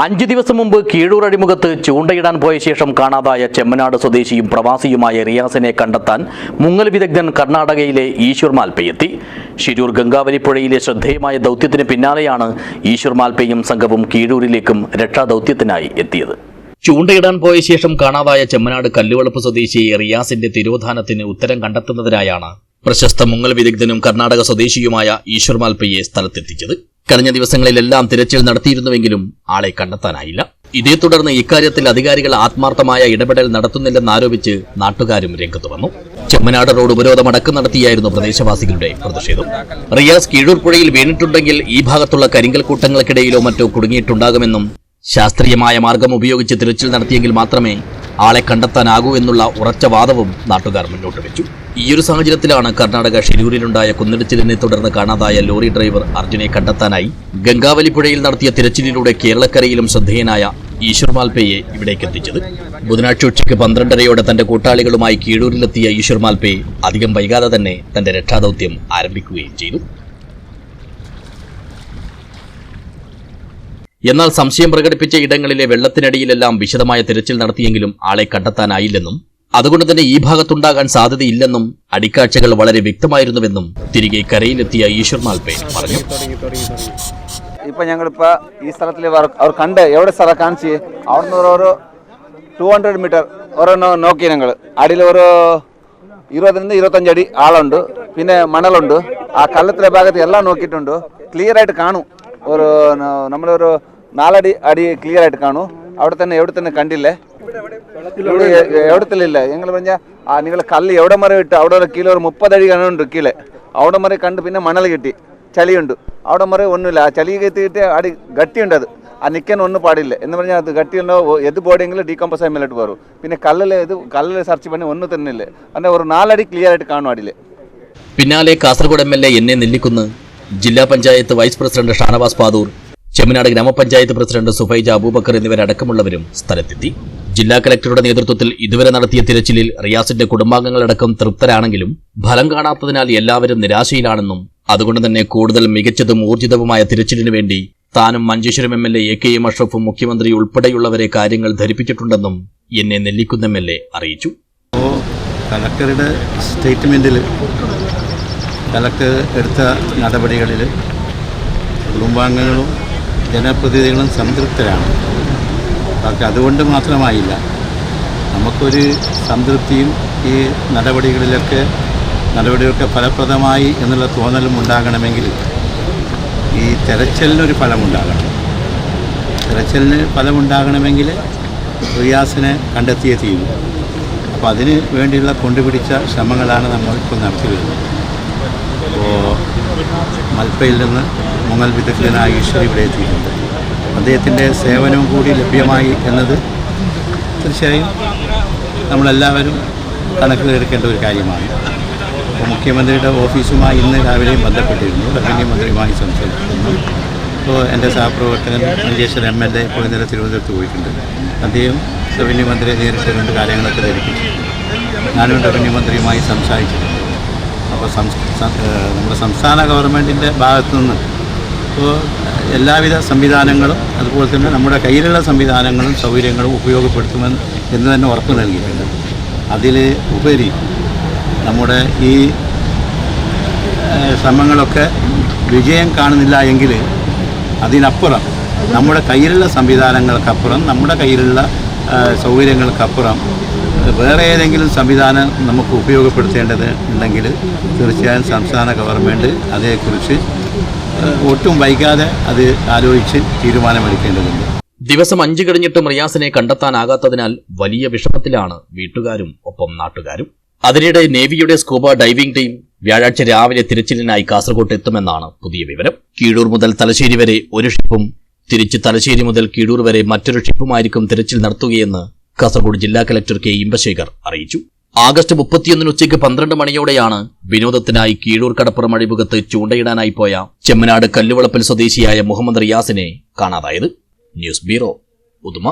അഞ്ചു ദിവസം മുമ്പ് കീഴൂർ അഴിമുഖത്ത് ചൂണ്ടയിടാൻ പോയ ശേഷം കാണാതായ ചെമ്മനാട് സ്വദേശിയും പ്രവാസിയുമായ റിയാസിനെ കണ്ടെത്താൻ മുങ്ങൽ വിദഗ്ധൻ കർണാടകയിലെ ഈശ്വർ മാൽപ്പയെത്തി ശിരൂർ ഗംഗാവലിപ്പുഴയിലെ ശ്രദ്ധേയമായ ദൗത്യത്തിന് പിന്നാലെയാണ് ഈശ്വർ മാൽപ്പയും സംഘവും കീഴൂരിലേക്കും രക്ഷാദൗത്യത്തിനായി എത്തിയത്. ചൂണ്ടയിടാൻ പോയ ശേഷം കാണാതായ ചെമ്മനാട് കല്ലുവളപ്പ് സ്വദേശി റിയാസിന്റെ തിരോധാനത്തിന് ഉത്തരം കണ്ടെത്തുന്നതിനായാണ് പ്രശസ്ത മുങ്ങൽ വിദഗ്ധനും കർണാടക സ്വദേശിയുമായ ഈശ്വർ മാൽപ്പയെ സ്ഥലത്തെത്തിച്ചത്. കഴിഞ്ഞ ദിവസങ്ങളിലെല്ലാം തിരച്ചിൽ നടത്തിയിരുന്നുവെങ്കിലും ആളെ കണ്ടെത്താനായില്ല. ഇതേ തുടർന്ന് ഇക്കാര്യത്തിൽ അധികാരികൾ ആത്മാർത്ഥമായ ഇടപെടൽ നടത്തുന്നില്ലെന്നാരോപിച്ച് നാട്ടുകാരും രംഗത്ത് വന്നു. ചെമ്മനാട് റോഡ് ഉപരോധം അടക്കം നടത്തിയായിരുന്നു പ്രദേശവാസികളുടെ പ്രതിഷേധം. റിയാസ് കീഴൂർ പുഴയിൽ വീണിട്ടുണ്ടെങ്കിൽ ഈ ഭാഗത്തുള്ള കരിങ്കൽ കൂട്ടങ്ങൾക്കിടയിലോ മറ്റോ കുടുങ്ങിയിട്ടുണ്ടാകുമെന്നും ശാസ്ത്രീയമായ മാർഗം ഉപയോഗിച്ച് തിരച്ചിൽ നടത്തിയെങ്കിൽ മാത്രമേ ആളെ കണ്ടെത്താനാകൂ എന്നുള്ള ഉറച്ച വാദവും നാട്ടുകാർ മുന്നോട്ട് വെച്ചു. ഈയൊരു സാഹചര്യത്തിലാണ് കർണാടക ഷിരൂരിലുണ്ടായ കുന്നിടിച്ചിലിനെ തുടർന്ന് കാണാതായ ലോറി ഡ്രൈവർ അർജുനെ കണ്ടെത്താനായി ഗംഗാവലിപ്പുഴയിൽ നടത്തിയ തിരച്ചിലിലൂടെ കേരളക്കരയിലും ശ്രദ്ധേയനായ ഈശ്വർ മാൽപേയെ ഇവിടേക്ക് എത്തിച്ചത്. ബുധനാഴ്ച ഉച്ചയ്ക്ക് പന്ത്രണ്ടരയോടെ തന്റെ കൂട്ടാളികളുമായി കീഴൂരിലെത്തിയ ഈശ്വർ മാൽപേ അധികം വൈകാതെ തന്നെ തന്റെ രക്ഷാദൌത്യം ആരംഭിക്കുകയും ചെയ്തു. എന്നാൽ സംശയം പ്രകടിപ്പിച്ച ഇടങ്ങളിലെ വെള്ളത്തിനടിയിലെല്ലാം വിശദമായ തിരച്ചിൽ നടത്തിയെങ്കിലും ആളെ കണ്ടെത്താനായില്ലെന്നും അതുകൊണ്ട് തന്നെ ഈ ഭാഗത്തുണ്ടാകാൻ സാധ്യതയില്ലെന്നും അടിക്കാഴ്ചകൾ വളരെ വ്യക്തമായിരുന്നുവെന്നും തിരികെ കരയിലെത്തിയ ഈശ്വർ മാൽപേ പറഞ്ഞു. ഇപ്പൊ ഞങ്ങളിപ്പോ ഈ സ്ഥലത്തിൽ അവർ കണ്ട് എവിടെ സ്ഥലം കാണിച്ച് അവിടുന്ന് ഒരു- ടു ഹൺഡ്രഡ് മീറ്റർ ഓരോന്ന് നോക്കി ഞങ്ങൾ അടിയിൽ ഒരു ഇരുപത്തിരണ്ട് അടി ആളുണ്ട് പിന്നെ മണലുണ്ട്. ആ കള്ളത്തിലെ ഭാഗത്ത് എല്ലാം നോക്കിയിട്ടുണ്ട്. ക്ലിയർ ആയിട്ട് കാണും. ഒരു നമ്മളൊരു നാലടി അടി ക്ലിയർ ആയിട്ട് കാണൂ. അവിടെ തന്നെ എവിടെ തന്നെ കണ്ടില്ലേ? എവിടത്തിലില്ല ഞങ്ങൾ പറഞ്ഞ ആ നിങ്ങൾ കല്ല് എവിടെ മറി ഇട്ട് അവിടെ ഒരു കിലോ ഒരു മുപ്പതടി കണുണ്ട് കീഴെ അവിടെ മറി കണ്ട് പിന്നെ മണൽ കിട്ടി. ചളിയുണ്ട്. അവിടെ മറി ഒന്നുമില്ല. ആ ചളി കെത്തിയിട്ട് അടി ഗട്ടിയുണ്ട് അത്. ആ നിൽക്കാൻ ഒന്നും പാടില്ല. എന്ന് പറഞ്ഞാൽ അത് ഗട്ടിയുണ്ടോ? എത് ബോഡിയെങ്കിലും ഡീകമ്പോസ് ആയി മേലോട്ട് വരും പിന്നെ കല്ലിൽ ഇത് കല്ലിൽ സെർച്ച് പണി ഒന്നും തന്നെ ഇല്ല. അങ്ങനെ ഒരു നാലടി ക്ലിയർ ആയിട്ട് കാണും അടിയിൽ. പിന്നാലെ കാസർഗോഡ് എം എൽ എ എന്നെ നെല്ലിക്കുന്ന് ജില്ലാ പഞ്ചായത്ത് വൈസ് പ്രസിഡന്റ് ഷാനവാസ് പാദൂർ ചെമ്മനാട് ഗ്രാമപഞ്ചായത്ത് പ്രസിഡന്റ് സുഫൈജ അബൂബക്കർ എന്നിവരടക്കമുള്ളവരും സ്ഥലത്തെത്തി. ജില്ലാ കലക്ടറുടെ നേതൃത്വത്തിൽ ഇതുവരെ നടത്തിയ തിരച്ചിലിൽ റിയാസിന്റെ കുടുംബാംഗങ്ങളടക്കം തൃപ്തരാണെങ്കിലും ഫലം കാണാത്തതിനാൽ എല്ലാവരും നിരാശയിലാണെന്നും അതുകൊണ്ട് തന്നെ കൂടുതൽ മികച്ചതും ഊർജിതവുമായ തിരച്ചിലിനു വേണ്ടി താനും Manjeshwaram M L A K M അഷ്റഫും മുഖ്യമന്ത്രി ഉൾപ്പെടെയുള്ളവരെ കാര്യങ്ങൾ ധരിപ്പിച്ചിട്ടുണ്ടെന്നും എന്നെ നെല്ലിക്കുന്ന എം എൽ എ അറിയിച്ചു. കലക്ടറുടെ സ്റ്റേറ്റ്മെന്റിൽ കലക്ടർ എടുത്ത നടപടികളിൽ കുടുംബാംഗങ്ങളും ജനപ്രതിനിധികളും സംതൃപ്തരാണ്. പക്ഷെ അതുകൊണ്ട് മാത്രമായില്ല. നമുക്കൊരു സംതൃപ്തിയും ഈ നടപടികളിലൊക്കെ നടപടികളൊക്കെ ഫലപ്രദമായി എന്നുള്ള തോന്നലും ഉണ്ടാകണമെങ്കിൽ ഈ തെരച്ചിലിനൊരു ഫലമുണ്ടാകണം. തെരച്ചിലിന് ഫലമുണ്ടാകണമെങ്കിൽ റിയാസിനെ കണ്ടെത്തിയേ തീരും. അപ്പോൾ അതിന് വേണ്ടിയുള്ള കൊണ്ടുപിടിച്ച ശ്രമങ്ങളാണ് നമ്മൾ ഇപ്പോൾ നടത്തി വരുന്നത് അപ്പോൾ മൽപ്പയിൽ നിന്ന് മുങ്ങൽ വിദഗ്ധനായ ഈശ്വരി ഇവിടെ എത്തിയിട്ടുണ്ട്. അദ്ദേഹത്തിന്റെ സേവനവും കൂടി ലഭ്യമായി എന്നത് തീർച്ചയായും നമ്മളെല്ലാവരും കണക്കിലെടുക്കേണ്ട ഒരു കാര്യമാണ്. അപ്പോൾ മുഖ്യമന്ത്രിയുടെ ഓഫീസുമായി ഇന്ന് രാവിലെയും ബന്ധപ്പെട്ടിരുന്നു. റവന്യൂ മന്ത്രിയുമായി സംസാരിക്കുന്നു. ഇപ്പോൾ എന്റെ സഹപ്രവർത്തകൻ മഞ്ചേശ്വരം എം എൽ എ ഇപ്പോൾ ഇന്നലെ തിരുവനന്തപുരത്ത് പോയിട്ടുണ്ട്. അദ്ദേഹം റവന്യൂ മന്ത്രിയെ നേരിട്ട് രണ്ട് കാര്യങ്ങളൊക്കെ ധരിപ്പിച്ചു ഞാനും റവന്യൂ മന്ത്രിയുമായി സംസാരിച്ചിട്ടുണ്ട്. അപ്പോൾ നമ്മുടെ സംസ്ഥാന ഗവൺമെന്റിന്റെ ഭാഗത്തു നിന്ന് ഇപ്പോൾ എല്ലാവിധ സംവിധാനങ്ങളും അതുപോലെ തന്നെ നമ്മുടെ കയ്യിലുള്ള സംവിധാനങ്ങളും സൗകര്യങ്ങളും ഉപയോഗപ്പെടുത്തുമെന്ന് എന്ന് തന്നെ ഉറപ്പ് നൽകിയിട്ടുണ്ട്. അതിൽ ഉപരി നമ്മുടെ ഈ ശ്രമങ്ങളൊക്കെ വിജയം കാണുന്നില്ല എങ്കിൽ അതിനപ്പുറം നമ്മുടെ കയ്യിലുള്ള സംവിധാനങ്ങൾക്കപ്പുറം നമ്മുടെ കയ്യിലുള്ള സൗകര്യങ്ങൾക്കപ്പുറം വേറെ ഏതെങ്കിലും സംവിധാനം നമുക്ക് ഉപയോഗപ്പെടുത്തേണ്ടത് ഉണ്ടെങ്കിൽ തീർച്ചയായും സംസ്ഥാന ഗവൺമെന്റ് അതേക്കുറിച്ച് ഒട്ടും വൈകാതെ അത് ആലോചിച്ച് തീരുമാനമെടുക്കേണ്ടതുണ്ട്. ദിവസം അഞ്ചു കഴിഞ്ഞിട്ടും റിയാസിനെ കണ്ടെത്താനാകാത്തതിനാൽ വലിയ വിഷമത്തിലാണ് വീട്ടുകാരും ഒപ്പം നാട്ടുകാരും. അതിനിടെ നേവിയുടെ സ്കൂബ ഡൈവിംഗ് ടീം വ്യാഴാഴ്ച രാവിലെ തിരച്ചിലിനായി കാസർഗോട്ട് എത്തുമെന്നാണ് പുതിയ വിവരം. കീഴൂർ മുതൽ തലശ്ശേരി വരെ ഒരു ഷിപ്പും തിരിച്ച് തലശ്ശേരി മുതൽ കീഴൂർ വരെ മറ്റൊരു ഷിപ്പുമായിരിക്കും തിരച്ചിൽ നടത്തുകയെന്ന് കാസർഗോഡ് ജില്ലാ കലക്ടർ കെ ഇമ്പശേഖർ അറിയിച്ചു. ആഗസ്റ്റ് മുപ്പത്തിയൊന്നിന് ഉച്ചയ്ക്ക് പന്ത്രണ്ട് മണിയോടെയാണ് വിനോദത്തിനായി കീഴൂർ കടപ്പുറം അഴിമുഖത്ത് ചൂണ്ടയിടാനായി പോയ ചെമ്മനാട് കല്ലുവളപ്പിൽ സ്വദേശിയായ മുഹമ്മദ് റിയാസിനെ കാണാതായത്. News bureau Uduma.